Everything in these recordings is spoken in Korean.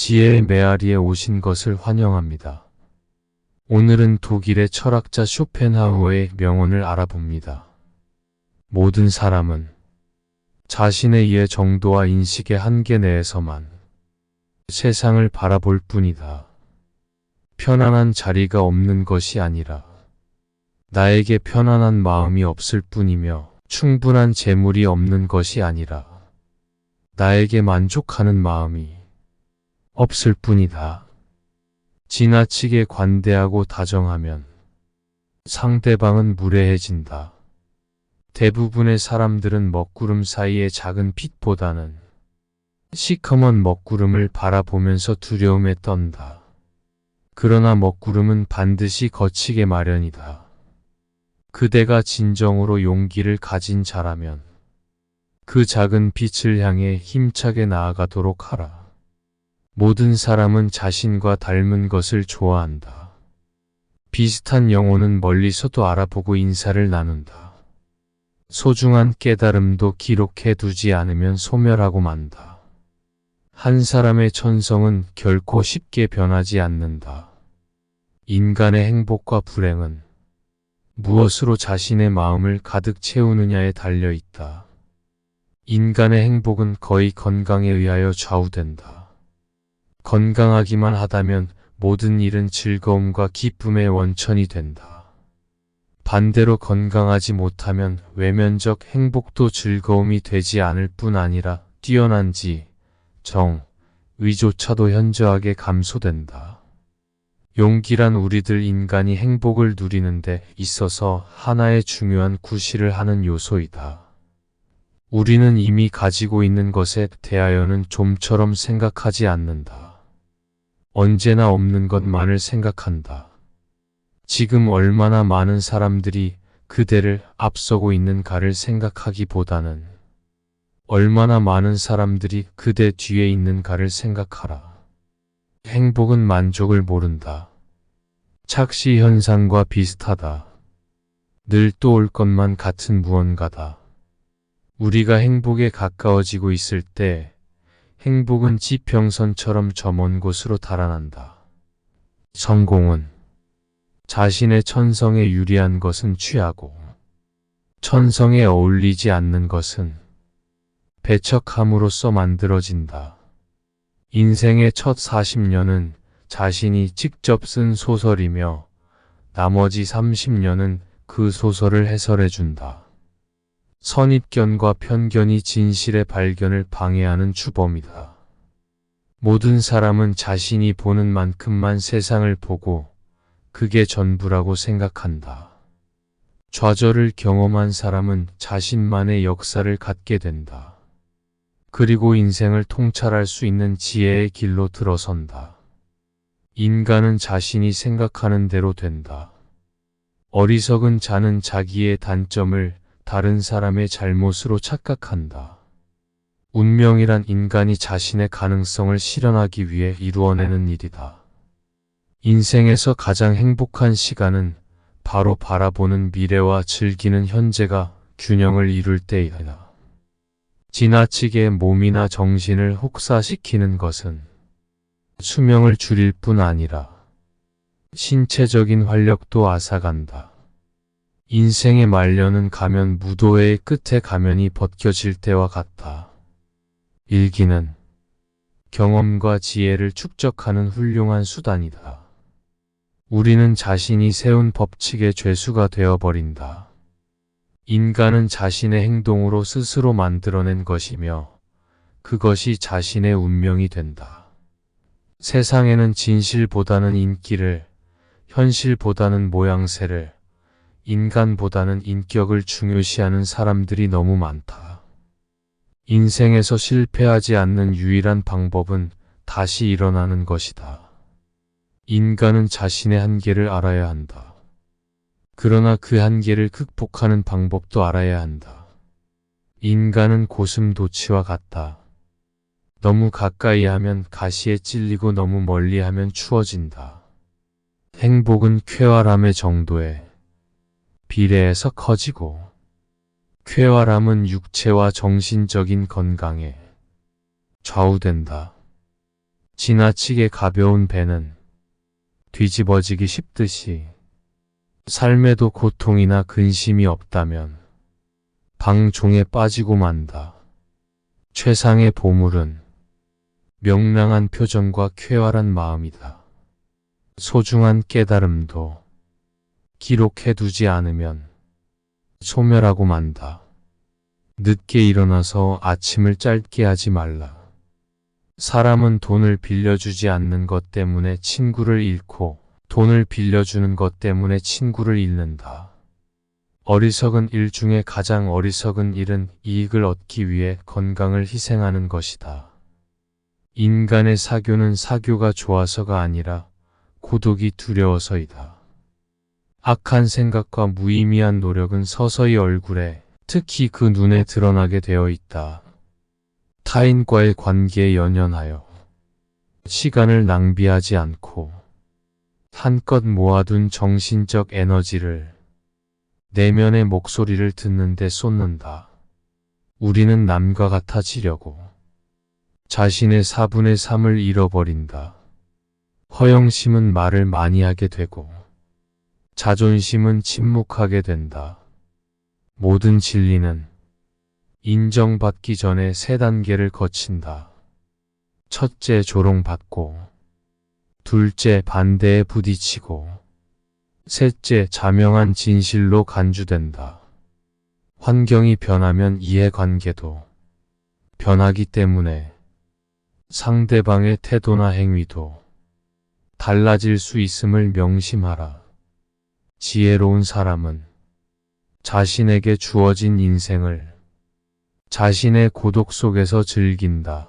지혜의 메아리에 오신 것을 환영합니다. 오늘은 독일의 철학자 쇼펜하우어의 명언을 알아봅니다. 모든 사람은 자신의 이해 정도와 인식의 한계 내에서만 세상을 바라볼 뿐이다. 편안한 자리가 없는 것이 아니라 나에게 편안한 마음이 없을 뿐이며 충분한 재물이 없는 것이 아니라 나에게 만족하는 마음이 없을 뿐이다. 지나치게 관대하고 다정하면 상대방은 무례해진다. 대부분의 사람들은 먹구름 사이의 작은 빛보다는 시커먼 먹구름을 바라보면서 두려움에 떤다. 그러나 먹구름은 반드시 거치게 마련이다. 그대가 진정으로 용기를 가진 자라면 그 작은 빛을 향해 힘차게 나아가도록 하라. 모든 사람은 자신과 닮은 것을 좋아한다. 비슷한 영혼은 멀리서도 알아보고 인사를 나눈다. 소중한 깨달음도 기록해 두지 않으면 소멸하고 만다. 한 사람의 천성은 결코 쉽게 변하지 않는다. 인간의 행복과 불행은 무엇으로 자신의 마음을 가득 채우느냐에 달려 있다. 인간의 행복은 거의 건강에 의하여 좌우된다. 건강하기만 하다면 모든 일은 즐거움과 기쁨의 원천이 된다. 반대로 건강하지 못하면 외면적 행복도 즐거움이 되지 않을 뿐 아니라 뛰어난 지, 정, 의조차도 현저하게 감소된다. 용기란 우리들 인간이 행복을 누리는데 있어서 하나의 중요한 구실을 하는 요소이다. 우리는 이미 가지고 있는 것에 대하여는 좀처럼 생각하지 않는다. 언제나 없는 것만을 생각한다. 지금 얼마나 많은 사람들이 그대를 앞서고 있는가를 생각하기보다는 얼마나 많은 사람들이 그대 뒤에 있는가를 생각하라. 행복은 만족을 모른다. 착시 현상과 비슷하다. 늘 또 올 것만 같은 무언가다. 우리가 행복에 가까워지고 있을 때 행복은 지평선처럼 저 먼 곳으로 달아난다. 성공은 자신의 천성에 유리한 것은 취하고 천성에 어울리지 않는 것은 배척함으로써 만들어진다. 인생의 첫 40년은 자신이 직접 쓴 소설이며 나머지 30년은 그 소설을 해설해준다. 선입견과 편견이 진실의 발견을 방해하는 주범이다. 모든 사람은 자신이 보는 만큼만 세상을 보고 그게 전부라고 생각한다. 좌절을 경험한 사람은 자신만의 역사를 갖게 된다. 그리고 인생을 통찰할 수 있는 지혜의 길로 들어선다. 인간은 자신이 생각하는 대로 된다. 어리석은 자는 자기의 단점을 다른 사람의 잘못으로 착각한다. 운명이란 인간이 자신의 가능성을 실현하기 위해 이루어내는 일이다. 인생에서 가장 행복한 시간은 바로 바라보는 미래와 즐기는 현재가 균형을 이룰 때이다. 지나치게 몸이나 정신을 혹사시키는 것은 수명을 줄일 뿐 아니라 신체적인 활력도 앗아간다. 인생의 말년은 가면 무도회의 끝에 가면이 벗겨질 때와 같다. 일기는 경험과 지혜를 축적하는 훌륭한 수단이다. 우리는 자신이 세운 법칙의 죄수가 되어버린다. 인간은 자신의 행동으로 스스로 만들어낸 것이며 그것이 자신의 운명이 된다. 세상에는 진실보다는 인기를, 현실보다는 모양새를, 인간보다는 인격을 중요시하는 사람들이 너무 많다. 인생에서 실패하지 않는 유일한 방법은 다시 일어나는 것이다. 인간은 자신의 한계를 알아야 한다. 그러나 그 한계를 극복하는 방법도 알아야 한다. 인간은 고슴도치와 같다. 너무 가까이 하면 가시에 찔리고 너무 멀리 하면 추워진다. 행복은 쾌활함의 정도에 비례해서 커지고 쾌활함은 육체와 정신적인 건강에 좌우된다. 지나치게 가벼운 배는 뒤집어지기 쉽듯이 삶에도 고통이나 근심이 없다면 방종에 빠지고 만다. 최상의 보물은 명랑한 표정과 쾌활한 마음이다. 소중한 깨달음도 기록해두지 않으면 소멸하고 만다. 늦게 일어나서 아침을 짧게 하지 말라. 사람은 돈을 빌려주지 않는 것 때문에 친구를 잃고 돈을 빌려주는 것 때문에 친구를 잃는다. 어리석은 일 중에 가장 어리석은 일은 이익을 얻기 위해 건강을 희생하는 것이다. 인간의 사교는 사교가 좋아서가 아니라 고독이 두려워서이다. 악한 생각과 무의미한 노력은 서서히 얼굴에 특히 그 눈에 드러나게 되어 있다. 타인과의 관계에 연연하여 시간을 낭비하지 않고 한껏 모아둔 정신적 에너지를 내면의 목소리를 듣는데 쏟는다. 우리는 남과 같아지려고 자신의 4분의 3을 잃어버린다. 허영심은 말을 많이 하게 되고 자존심은 침묵하게 된다. 모든 진리는 인정받기 전에 세 단계를 거친다. 첫째 조롱받고, 둘째 반대에 부딪히고, 셋째 자명한 진실로 간주된다. 환경이 변하면 이해관계도 변하기 때문에 상대방의 태도나 행위도 달라질 수 있음을 명심하라. 지혜로운 사람은 자신에게 주어진 인생을 자신의 고독 속에서 즐긴다.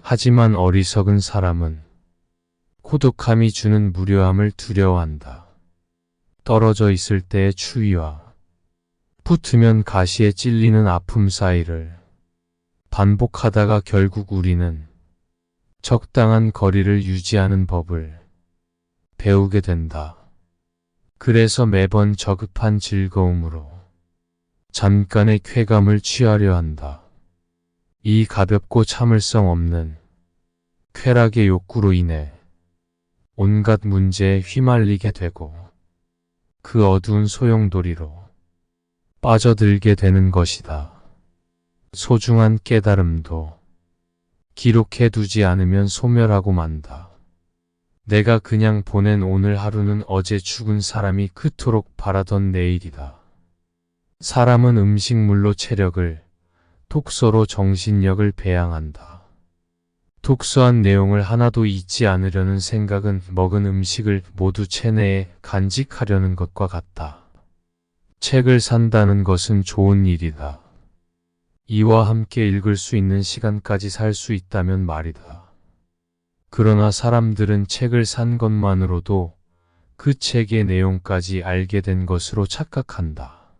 하지만 어리석은 사람은 고독함이 주는 무료함을 두려워한다. 떨어져 있을 때의 추위와 붙으면 가시에 찔리는 아픔 사이를 반복하다가 결국 우리는 적당한 거리를 유지하는 법을 배우게 된다. 그래서 매번 저급한 즐거움으로 잠깐의 쾌감을 취하려 한다. 이 가볍고 참을성 없는 쾌락의 욕구로 인해 온갖 문제에 휘말리게 되고 그 어두운 소용돌이로 빠져들게 되는 것이다. 소중한 깨달음도 기록해 두지 않으면 소멸하고 만다. 내가 그냥 보낸 오늘 하루는 어제 죽은 사람이 그토록 바라던 내일이다. 사람은 음식물로 체력을, 독서로 정신력을 배양한다. 독서한 내용을 하나도 잊지 않으려는 생각은 먹은 음식을 모두 체내에 간직하려는 것과 같다. 책을 산다는 것은 좋은 일이다. 이와 함께 읽을 수 있는 시간까지 살 수 있다면 말이다. 그러나 사람들은 책을 산 것만으로도 그 책의 내용까지 알게 된 것으로 착각한다.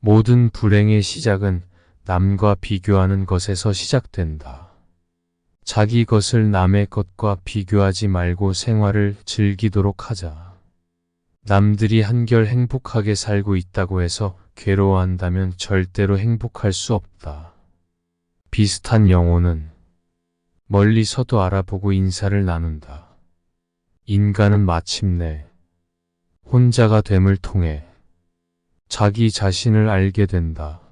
모든 불행의 시작은 남과 비교하는 것에서 시작된다. 자기 것을 남의 것과 비교하지 말고 생활을 즐기도록 하자. 남들이 한결 행복하게 살고 있다고 해서 괴로워한다면 절대로 행복할 수 없다. 비슷한 영혼은 멀리서도 알아보고 인사를 나눈다. 인간은 마침내 혼자가 됨을 통해 자기 자신을 알게 된다.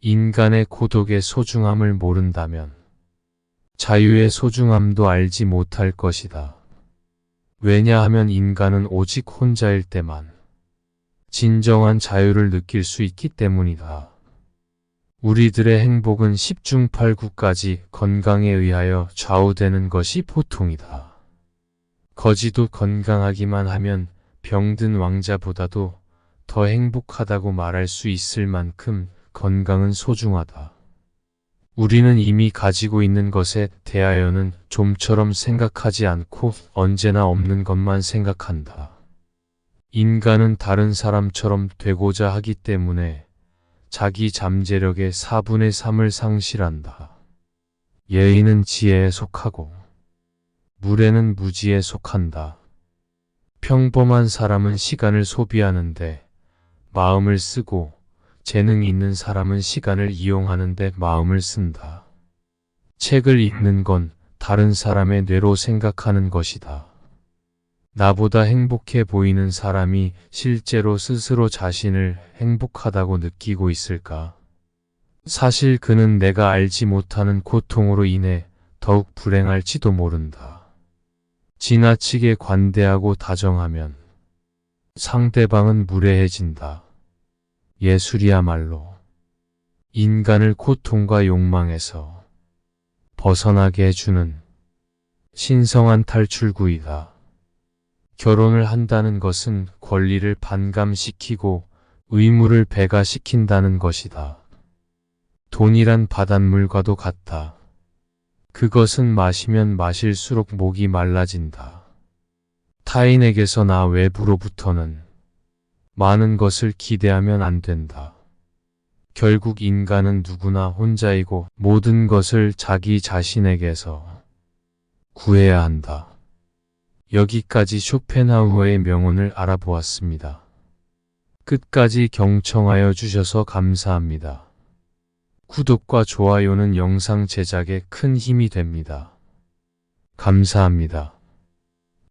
인간의 고독의 소중함을 모른다면 자유의 소중함도 알지 못할 것이다. 왜냐하면 인간은 오직 혼자일 때만 진정한 자유를 느낄 수 있기 때문이다. 우리들의 행복은 10중 8구까지 건강에 의하여 좌우되는 것이 보통이다. 거지도 건강하기만 하면 병든 왕자보다도 더 행복하다고 말할 수 있을 만큼 건강은 소중하다. 우리는 이미 가지고 있는 것에 대하여는 좀처럼 생각하지 않고 언제나 없는 것만 생각한다. 인간은 다른 사람처럼 되고자 하기 때문에 자기 잠재력의 4분의 3을 상실한다. 예의는 지혜에 속하고 물에는 무지에 속한다. 평범한 사람은 시간을 소비하는데 마음을 쓰고 재능 있는 사람은 시간을 이용하는데 마음을 쓴다. 책을 읽는 건 다른 사람의 뇌로 생각하는 것이다. 나보다 행복해 보이는 사람이 실제로 스스로 자신을 행복하다고 느끼고 있을까? 사실 그는 내가 알지 못하는 고통으로 인해 더욱 불행할지도 모른다. 지나치게 관대하고 다정하면 상대방은 무례해진다. 예술이야말로 인간을 고통과 욕망에서 벗어나게 해주는 신성한 탈출구이다. 결혼을 한다는 것은 권리를 반감시키고 의무를 배가시킨다는 것이다. 돈이란 바닷물과도 같다. 그것은 마시면 마실수록 목이 말라진다. 타인에게서 나 외부로부터는 많은 것을 기대하면 안 된다. 결국 인간은 누구나 혼자이고 모든 것을 자기 자신에게서 구해야 한다. 여기까지 쇼펜하우어의 명언을 알아보았습니다. 끝까지 경청하여 주셔서 감사합니다. 구독과 좋아요는 영상 제작에 큰 힘이 됩니다. 감사합니다.